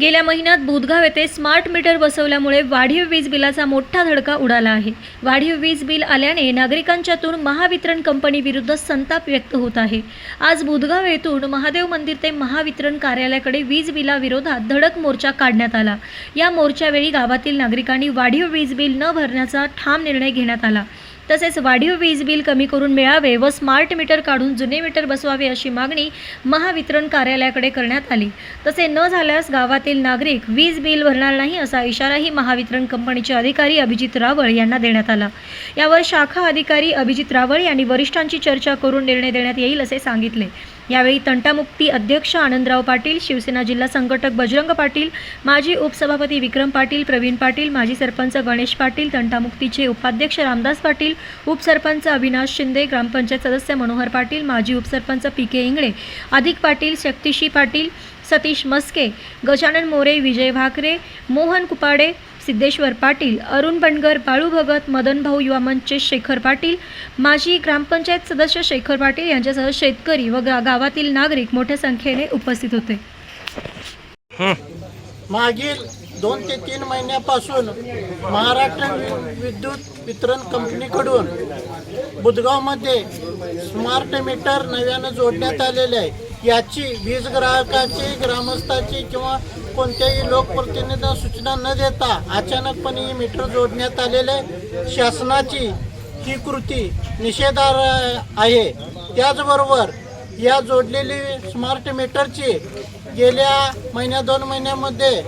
गेल्या महिन्यात बुधगाव येथे स्मार्ट मीटर बसवल्यामुळे वाढीव वीज बिलाचा मोठा धडका उडाला आहे. वाढीव वीज बिल आल्याने नागरिकांच्यातून महावितरण कंपनीविरुद्ध संताप व्यक्त होत आहे. आज बुधगाव येथून महादेव मंदिर ते महावितरण कार्यालयाकडे वीज बिलाविरोधात धडक मोर्चा काढण्यात आला. या मोर्चावेळी गावातील नागरिकांनी वाढीव वीज बिल न भरण्याचा ठाम निर्णय घेण्यात आला. तसेच वाढीव वीज बिल कमी करून मिळावे व स्मार्ट मीटर काढून जुने मीटर बसवावे अशी मागणी महावितरण कार्यालयाकडे करण्यात आली. तसे न झाल्यास गावातील नागरिक वीज बिल भरणार नाही असा इशाराही महावितरण कंपनीचे अधिकारी अभिजित रावळ यांना देण्यात आला. यावर शाखा अधिकारी अभिजित रावळ यांनी वरिष्ठांची चर्चा करून निर्णय देण्यात येईल असे सांगितले. यावेळी तंटामुक्ती अध्यक्ष आनंदराव पाटील शिवसेना जिल्हा संघटक बजरंग पाटील माजी उपसभापती विक्रम पाटील प्रवीण पाटील माजी सरपंच गणेश पाटील तंटामुक्तीचे उपाध्यक्ष रामदास पाटील उपसरपंच अविनाश शिंदे ग्रामपंचायत सदस्य मनोहर पाटील माजी उपसरपंच पी के इंगळे अधिक पाटील शक्तिशी पाटील सतीश मस्के गजानन मोरे विजय भाकरे मोहन कुपाडे सिद्धेश्वर पाटील अरुण बनगर बाळू भगत मदन भाऊ युवा मंचचे शेखर पाटील माजी ग्रामपंचायत सदस्य शेखर पाटील यांच्यासह शेतकरी व गावातील नागरिक मोठ्या संख्येने उपस्थित होते. मागील दोन ते तीन महिन्यापासून महाराष्ट्र विद्युत वितरण कंपनीकडून बुधगावमध्ये स्मार्ट मीटर नव्यानं जोडण्यात आलेले आहे. याची वीज ग्राहकाची ग्रामस्थाची किंवा कोणत्याही लोकप्रतिनिधी सूचना न देता अचानकपणे ही मीटर जोडण्यात आलेले आहे शासनाची ही कृती निषेधार आहे. त्याचबरोबर या जोडलेली स्मार्ट मीटरची गेल्या महिन्या दोन महिन्यामध्ये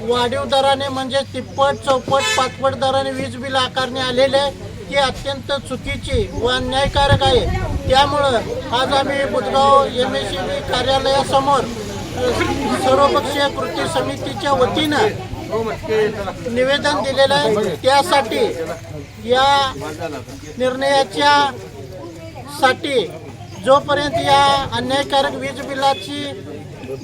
वाढीव दराने म्हणजे तिप्पट चौपट पाचपट दराने वीज बिल आकारणे आलेले आहे ही अत्यंत चुकीची व अन्यायकारक आहे. त्यामुळं आज आम्ही Budhgaon M S C B कार्यालयासमोर सर्वपक्षीय कृती समितीच्या वतीनं निवेदन दिलेलं आहे. त्यासाठी या निर्णयाच्या साठी जोपर्यंत या अन्यायकारक वीज बिलाची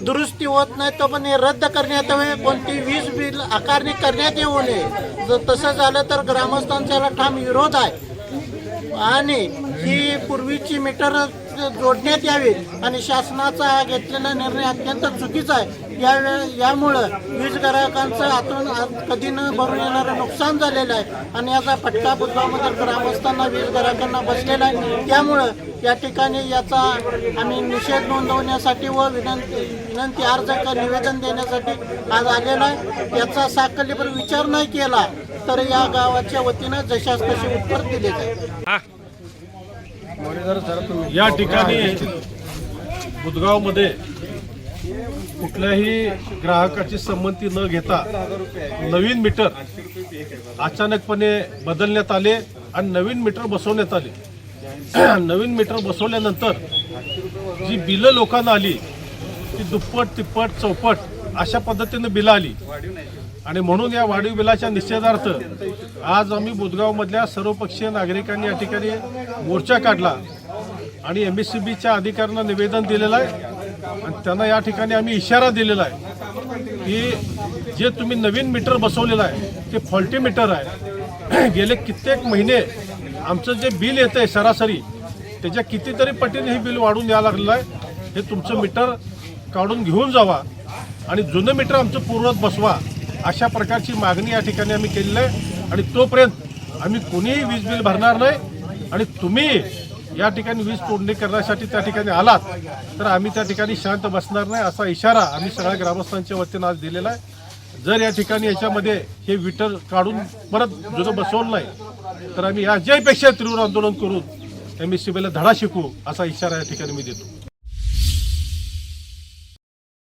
दुरुस्ती होत नाही तोपर्यंत हे रद्द करण्यात यावे. कोणती वीज बिल आकारणी करण्यात येऊ नये. जर तसं झालं तर ग्रामस्थांचा ठाम विरोध आहे. आणि ही पूर्वीची मीटर जोडण्यात यावी आणि शासनाचा हा घेतलेला निर्णय अत्यंत चुकीचा आहे. या यामुळं वीज ग्राहकांचं आतून कधी न भरून येणारं नुकसान झालेलं आहे आणि याचा फटका बुधगावमधील ग्रामस्थांना वीज ग्राहकांना बसलेला आहे. त्यामुळं या ठिकाणी याचा आम्ही निषेध नोंदवण्यासाठी व विनंती विनंती अर्ज निवेदन देण्यासाठी आज आलेला आहे. याचा साकल्यपर विचार नाही केला तर या गावाच्या वतीनं जशास तसे उत्तर दिले जाईल. या ठिकाणी बुधगावमध्ये कुठल्याही ग्राहकाची संमती न घेता नवीन मीटर अचानकपणे बदलण्यात आले आणि नवीन मीटर बसवण्यात आले. नवीन मीटर बसवल्यानंतर जी बिलं लोकांना आली ती दुप्पट तिप्पट चौपट अशा पद्धतीनं बिलं आली. आणि म्हणून या वाढीव बिलाच्या निषेधार्थ आज आम्ही बुधगावमधल्या सर्वपक्षीय नागरिकांनी या ठिकाणी मोर्चा काढला आणि एम एस सी बीच्या अधिकाऱ्यांना निवेदन दिलेलं आहे. आणि त्यांना या ठिकाणी आम्ही इशारा दिलेला आहे की जे तुम्ही नवीन मीटर बसवलेलं आहे ते फॉल्टी मीटर आहे. गेले कित्येक महिने आमचं जे बिल येतं आहे सरासरी त्याच्या कितीतरी पटीने हे बिल वाढून यायला लागलेलं आहे. हे तुमचं मीटर काढून घेऊन जावा आणि जुनं मीटर आमचं पूर्वत बसवा. अशा प्रकारची मागणी या ठिकाणी आम्ही केलेली आहे. आणि तोपर्यंत आम्ही कोणीही वीज बिल भरणार नाही. आणि तुम्ही या ठिकाणी वीज तोडणी करण्यासाठी त्या ठिकाणी आलात तर आम्ही त्या ठिकाणी शांत बसणार नाही असा इशारा आम्ही सगळ्या ग्रामस्थांच्या वतीनं आज दिलेला आहे. जर या ठिकाणी याच्यामध्ये हे विटर काढून परत जुनं बसवलं नाही तर आम्ही याच्यापेक्षा तीव्र आंदोलन करून एम एस सी बीला धडा शिकू असा इशारा या ठिकाणी मी देतो.